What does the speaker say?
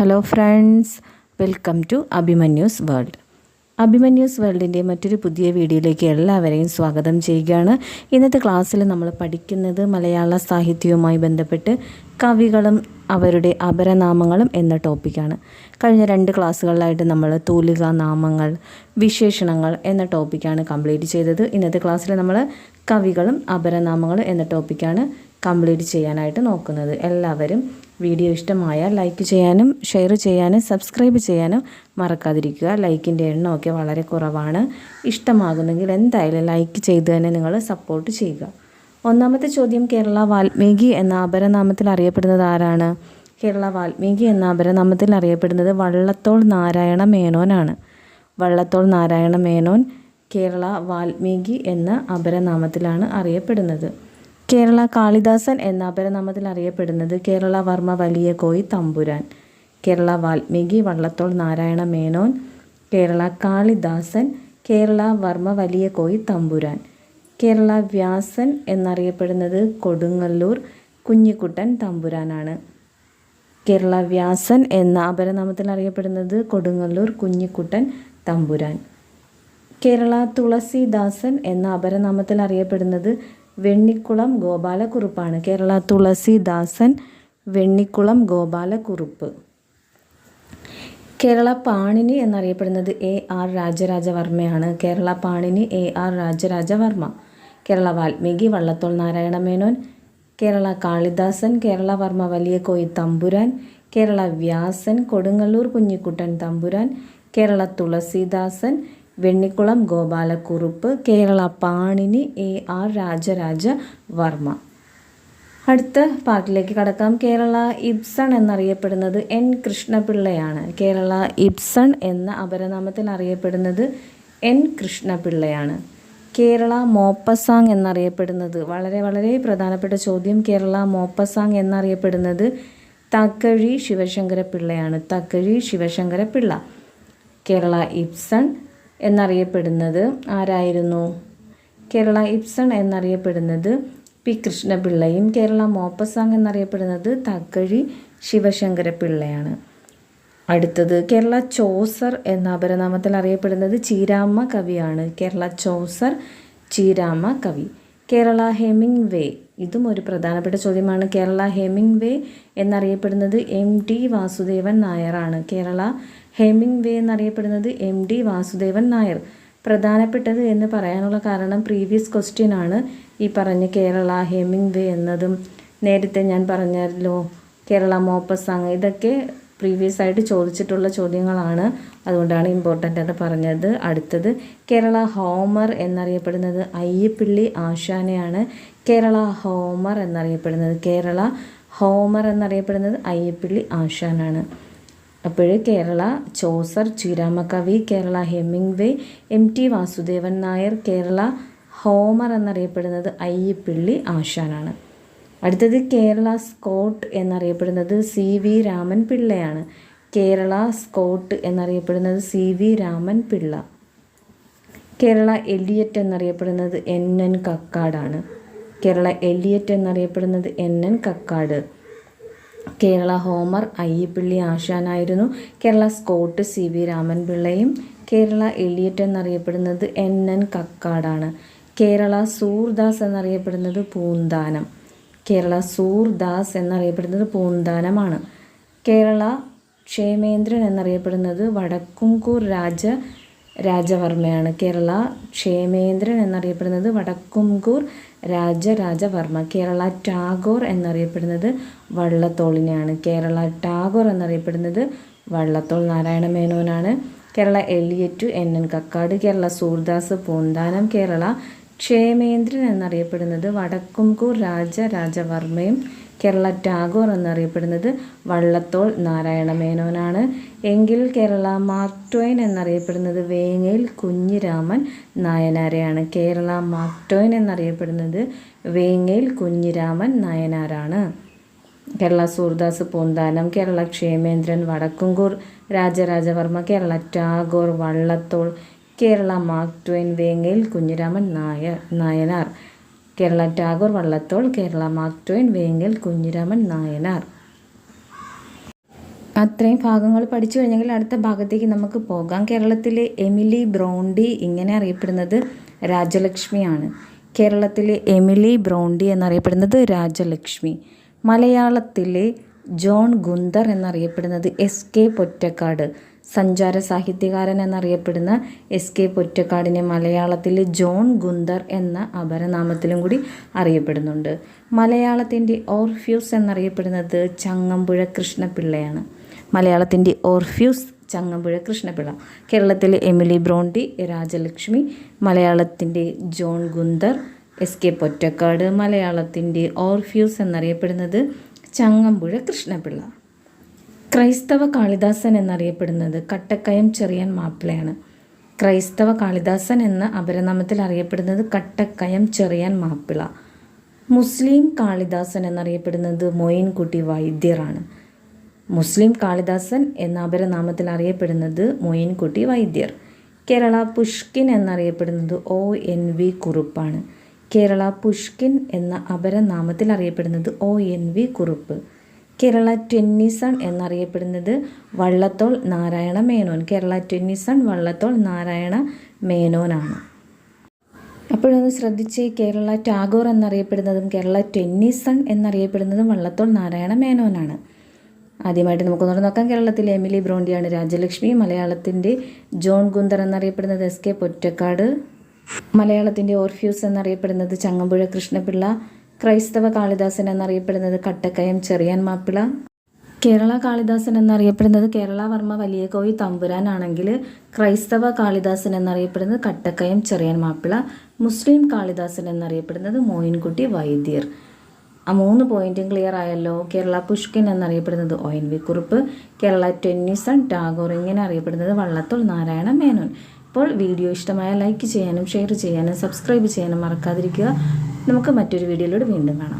Hello friends welcome to Abhimanyu's world Abhimanyu's വേൾഡിന്റെ മറ്റൊരു പുതിയ വീഡിയോയിലേക്ക് എല്ലാവരെയും സ്വാഗതം ചെയ്യുകയാണ്. ഇന്നത്തെ ക്ലാസ്സിൽ നമ്മൾ പഠിക്കുന്നത് മലയാള സാഹിത്യവുമായി ബന്ധപ്പെട്ട് കവികളും അവരുടെ അപരനാമങ്ങളും എന്ന ടോപ്പിക്കാണ്. കഴിഞ്ഞ രണ്ട് ക്ലാസ്സുകളിലായിട്ട് നമ്മൾ തൂലിക നാമങ്ങൾ വിശേഷണങ്ങൾ എന്ന ടോപ്പിക്കാണ് കംപ്ലീറ്റ് ചെയ്തത്. ഇന്നത്തെ ക്ലാസ്സിൽ നമ്മൾ കവികളും അപരനാമങ്ങളും എന്ന ടോപ്പിക്കാണ് കംപ്ലീറ്റ് ചെയ്യാനായിട്ട് നോക്കുന്നത്. എല്ലാവരും വീഡിയോ ഇഷ്ടമായാൽ ലൈക്ക് ചെയ്യാനും ഷെയർ ചെയ്യാനും സബ്സ്ക്രൈബ് ചെയ്യാനും മറക്കാതിരിക്കുക. ലൈക്കിന്റെ എണ്ണമൊക്കെ വളരെ കുറവാണ്. ഇഷ്ടമാകുന്നെങ്കിൽ എന്തായാലും ലൈക്ക് ചെയ്ത് തന്നെ നിങ്ങൾ സപ്പോർട്ട് ചെയ്യുക. ഒന്നാമത്തെ ചോദ്യം കേരള വാൽമീകി എന്ന അപരനാമത്തിൽ അറിയപ്പെടുന്നത് ആരാണ്? കേരള വാൽമീകി എന്ന അപരനാമത്തിൽ അറിയപ്പെടുന്നത് വള്ളത്തോൾ നാരായണ മേനോനാണ് വള്ളത്തോൾ നാരായണ മേനോൻ കേരള വാൽമീകി എന്ന അപരനാമത്തിലാണ് അറിയപ്പെടുന്നത്. കേരള കാളിദാസൻ എന്ന അപരനാമത്തിൽ അറിയപ്പെടുന്നത് കേരള വർമ്മ വലിയ കോയി തമ്പുരാൻ. കേരള വാൽമീകി വള്ളത്തോൾ നാരായണ മേനോൻ. കേരള കാളിദാസൻ കേരള വർമ്മ വലിയ കോയി തമ്പുരാൻ. കേരള വ്യാസൻ എന്നറിയപ്പെടുന്നത് കൊടുങ്ങല്ലൂർ കുഞ്ഞിക്കുട്ടൻ തമ്പുരാനാണ്. കേരള വ്യാസൻ എന്ന അപരനാമത്തിൽ അറിയപ്പെടുന്നത് കൊടുങ്ങല്ലൂർ കുഞ്ഞിക്കുട്ടൻ തമ്പുരാൻ. കേരള തുളസിദാസൻ എന്ന അപരനാമത്തിൽ അറിയപ്പെടുന്നത് വെണ്ണിക്കുളം ഗോപാലക്കുറുപ്പാണ്. കേരള തുളസിദാസൻ വെണ്ണിക്കുളം ഗോപാലക്കുറുപ്പ്. കേരള പാണിനി എന്നറിയപ്പെടുന്നത് A R രാജരാജവർമ്മയാണ്. Kerala Panini A R Rajarajavarma. Kerala Valmiki Vallathol Narayana Menon Kerala Kalidasan Kerala Varma Valiya Koil Thampuran. Kerala Vyasan Kodungallur Kunjikuttan Thampuran. Kerala Tulasidasan Vennikulam Gopalakurup Kerala Panini A R Raja Varma. അടുത്ത പാട്ടിലേക്ക് കടക്കാം. Kerala Ibsen എന്നറിയപ്പെടുന്നത് N കൃഷ്ണപിള്ളയാണ്. Kerala Ibsen എന്ന അപരനാമത്തിൽ അറിയപ്പെടുന്നത് N കൃഷ്ണപിള്ളയാണ്. Kerala Maupassant എന്നറിയപ്പെടുന്നത് വളരെ വളരെ പ്രധാനപ്പെട്ട ചോദ്യം. കേരള മോപ്പസാങ് എന്നറിയപ്പെടുന്നത് തക്കഴി ശിവശങ്കര പിള്ളയാണ് തക്കഴി ശിവശങ്കര പിള്ള കേരള ഇബ്സൺ എന്നറിയപ്പെടുന്നത് ആരായിരുന്നു? കേരള ഇബ്സൺ എന്നറിയപ്പെടുന്നത് പി കൃഷ്ണപിള്ളയും കേരള മോപ്പസാങ് എന്നറിയപ്പെടുന്നത് തക്കഴി ശിവശങ്കര പിള്ളയാണ് അടുത്തത് കേരള ചോസർ എന്ന അപരനാമത്തിൽ അറിയപ്പെടുന്നത് ചീരാമ്മ കവിയാണ്. കേരള ചോസർ ചീരാമ്മ കവി. കേരള ഹെമിംഗ് വേ ഇതും ഒരു പ്രധാനപ്പെട്ട ചോദ്യമാണ്. കേരള ഹെമിംഗ് വേ എന്നറിയപ്പെടുന്നത് എം ടി വാസുദേവൻ നായരാണ്. കേരള ഹെമിങ് വേ എന്നറിയപ്പെടുന്നത് എം ഡി വാസുദേവൻ നായർ. പ്രധാനപ്പെട്ടത് എന്ന് പറയാനുള്ള കാരണം പ്രീവിയസ് ക്വസ്റ്റ്യൻ ആണ്. ഈ പറഞ്ഞ കേരള ഹെമിങ് വേ എന്നതും നേരത്തെ ഞാൻ പറഞ്ഞല്ലോ കേരള മോപ്പസാങ് ഇതൊക്കെ പ്രീവിയസ് ആയിട്ട് ചോദിച്ചിട്ടുള്ള ചോദ്യങ്ങളാണ്. അതുകൊണ്ടാണ് ഇമ്പോർട്ടന്റ് എന്ന് പറഞ്ഞത്. അടുത്തത് കേരള ഹോമർ എന്നറിയപ്പെടുന്നത് അയ്യപ്പിള്ളി ആശാനെയാണ്. കേരള ഹോമർ എന്നറിയപ്പെടുന്നത് കേരള ഹോമർ എന്നറിയപ്പെടുന്നത് അയ്യപ്പിള്ളി ആശാനാണ്. അപ്പോൾ Kerala Chaucer Cheeramakavi Kerala Hemingway M T Vasudevan Nair Kerala Homer എന്നറിയപ്പെടുന്നത് അയ്യപ്പിള്ളി ആശാനാണ്. അടുത്തത് കേരള സ്കോട്ട് എന്നറിയപ്പെടുന്നത് സി വി രാമൻ പിള്ളയാണ്. കേരള സ്കോട്ട് എന്നറിയപ്പെടുന്നത് C V Raman Pillai. Kerala Eliot എന്നറിയപ്പെടുന്നത് എൻ എൻ കക്കാടാണ്. കേരള എലിയറ്റ് എന്നറിയപ്പെടുന്നത് N N Kakkad. Kerala Homer Ayyappilli ആശാനായിരുന്നു. Kerala Scott C V രാമൻപിള്ളയും കേരള എലിയറ്റ് എന്നറിയപ്പെടുന്നത് എൻ എൻ കക്കാടാണ്. കേരള സൂർദാസ് എന്നറിയപ്പെടുന്നത് പൂന്താനം. കേരള സൂർദാസ് എന്നറിയപ്പെടുന്നത് പൂന്താനമാണ്. കേരള ക്ഷേമേന്ദ്രൻ എന്നറിയപ്പെടുന്നത് വടക്കുംകൂർ രാജ രാജവർമ്മയാണ്. കേരള ക്ഷേമേന്ദ്രൻ എന്നറിയപ്പെടുന്നത് വടക്കുംകൂർ രാജരാജവർമ്മ. കേരള ടാഗോർ എന്നറിയപ്പെടുന്നത് വള്ളത്തോളിനെയാണ്. കേരള ടാഗോർ എന്നറിയപ്പെടുന്നത് Vallathol Narayana മേനോനാണ്. Kerala Eliot N N Kakkad. Kerala Surdas Poonthanam. Kerala Kshemendran എന്നറിയപ്പെടുന്നത് വടക്കുംകൂർ രാജ രാജവർമ്മയും കേരള ടാഗോർ എന്നറിയപ്പെടുന്നത് വള്ളത്തോൾ നാരായണ മേനോനാണ്. എങ്കിൽ കേരള മാർക്ടോയിൻ എന്നറിയപ്പെടുന്നത് വേങ്ങയിൽ കുഞ്ഞിരാമൻ നായനാരെയാണ്. കേരള മാർക്ടോയിൻ എന്നറിയപ്പെടുന്നത് Vengayil Kunhiraman നായനാരാണ്. Kerala Surdas Poonthanam Kerala Kshemendran Vadakkumkur Rajarajavarma Kerala Tagore Vallathol Kerala Mark Twain Vengayil Kunhiraman Nair Nayanar. Kerala Tagore Vallathol Kerala Mark Twain Vengal Kunhiraman Nayanar. അത്രയും ഭാഗങ്ങൾ പഠിച്ചു കഴിഞ്ഞെങ്കിൽ അടുത്ത ഭാഗത്തേക്ക് നമുക്ക് പോകാം. കേരളത്തിലെ എമിലി ബ്രോണ്ടി ഇങ്ങനെ അറിയപ്പെടുന്നത് രാജലക്ഷ്മിയാണ്. കേരളത്തിലെ എമിലി ബ്രോണ്ടി എന്നറിയപ്പെടുന്നത് രാജലക്ഷ്മി. മലയാളത്തിലെ ജോൺ ഗുന്ദർ എന്നറിയപ്പെടുന്നത് എസ് കെ പൊറ്റക്കാട്. സഞ്ചാര സാഹിത്യകാരൻ എന്നറിയപ്പെടുന്ന എസ് കെ പൊറ്റക്കാടിനെ മലയാളത്തിൽ ജോൺ ഗുന്ദർ എന്ന അപരനാമത്തിലും കൂടി അറിയപ്പെടുന്നുണ്ട്. മലയാളത്തിന്റെ ഓർഫ്യൂസ് എന്നറിയപ്പെടുന്നത് ചങ്ങമ്പുഴ കൃഷ്ണപിള്ളയാണ്. മലയാളത്തിന്റെ ഓർഫ്യൂസ് ചങ്ങമ്പുഴ കൃഷ്ണപിള്ള. കേരളത്തിലെ എമിലി ബ്രോണ്ടി രാജലക്ഷ്മി മലയാളത്തിന്റെ John Gunther S K Pottekkatt മലയാളത്തിന്റെ ഓർഫ്യൂസ് എന്നറിയപ്പെടുന്നത് ചങ്ങമ്പുഴ കൃഷ്ണപിള്ള. ക്രൈസ്തവ കാളിദാസൻ എന്നറിയപ്പെടുന്നത് കട്ടക്കയം ചെറിയൻ മാപ്പിളയാണ്. ക്രൈസ്തവ കാളിദാസൻ എന്ന അപരനാമത്തിൽ അറിയപ്പെടുന്നത് കട്ടക്കയം ചെറിയൻ മാപ്പിള. മുസ്ലിം കാളിദാസൻ എന്നറിയപ്പെടുന്നത് മൊയിൻകുട്ടി വൈദ്യറാണ്. മുസ്ലിം കാളിദാസൻ എന്ന അപരനാമത്തിൽ അറിയപ്പെടുന്നത് മൊയിൻകുട്ടി വൈദ്യർ. കേരള പുഷ്കിൻ എന്നറിയപ്പെടുന്നത് ഒ എൻ വി കുറുപ്പാണ്. കേരള പുഷ്കിൻ എന്ന അപരനാമത്തിൽ അറിയപ്പെടുന്നത് O N V Kurup. Kerala Tennyson എന്നറിയപ്പെടുന്നത് വള്ളത്തോൾ നാരായണ മേനോൻ. കേരള ട്വന്നിസൺ വള്ളത്തോൾ നാരായണ മേനോനാണ്. അപ്പോഴൊന്ന് ശ്രദ്ധിച്ച് കേരള ടാഗോർ എന്നറിയപ്പെടുന്നതും കേരള ട്വന്നിസൺ എന്നറിയപ്പെടുന്നതും വള്ളത്തോൾ നാരായണ മേനോനാണ്. ആദ്യമായിട്ട് നമുക്കൊന്നുകൂടെ നോക്കാം. കേരളത്തിലെ എമിലി ബ്രോണ്ടിയാണ് രാജലക്ഷ്മി. മലയാളത്തിന്റെ ജോൺ ഗുന്ദർ എന്നറിയപ്പെടുന്നത് എസ് കെ പൊറ്റക്കാട്. മലയാളത്തിന്റെ ഓർഫ്യൂസ് എന്നറിയപ്പെടുന്നത് ചങ്ങമ്പുഴ കൃഷ്ണപിള്ള. ക്രൈസ്തവ കാളിദാസൻ എന്നറിയപ്പെടുന്നത് കട്ടക്കയം ചെറിയാൻ മാപ്പിള. കേരള കാളിദാസൻ എന്നറിയപ്പെടുന്നത് കേരള വർമ്മ വലിയ കോയി തമ്പുരാനാണെങ്കിൽ ക്രൈസ്തവ കാളിദാസൻ എന്നറിയപ്പെടുന്നത് കട്ടക്കയം ചെറിയാൻ മാപ്പിള. മുസ്ലിം കാളിദാസൻ എന്നറിയപ്പെടുന്നത് മോയിൻകുട്ടി വൈദ്യർ. ആ മൂന്ന് പോയിന്റും ക്ലിയർ ആയല്ലോ. കേരള പുഷ്കിൻ എന്നറിയപ്പെടുന്നത് O N V Kurup Kerala Tennyson Tagore ഇങ്ങനെ അറിയപ്പെടുന്നത് വള്ളത്തോൾ നാരായണ മേനോൻ. ഇപ്പോൾ വീഡിയോ ഇഷ്ടമായ ലൈക്ക് ചെയ്യാനും ഷെയർ ചെയ്യാനും സബ്സ്ക്രൈബ് ചെയ്യാനും മറക്കാതിരിക്കുക. നമുക്ക് മറ്റൊരു വീഡിയോയിലൂടെ വീണ്ടും കാണാം.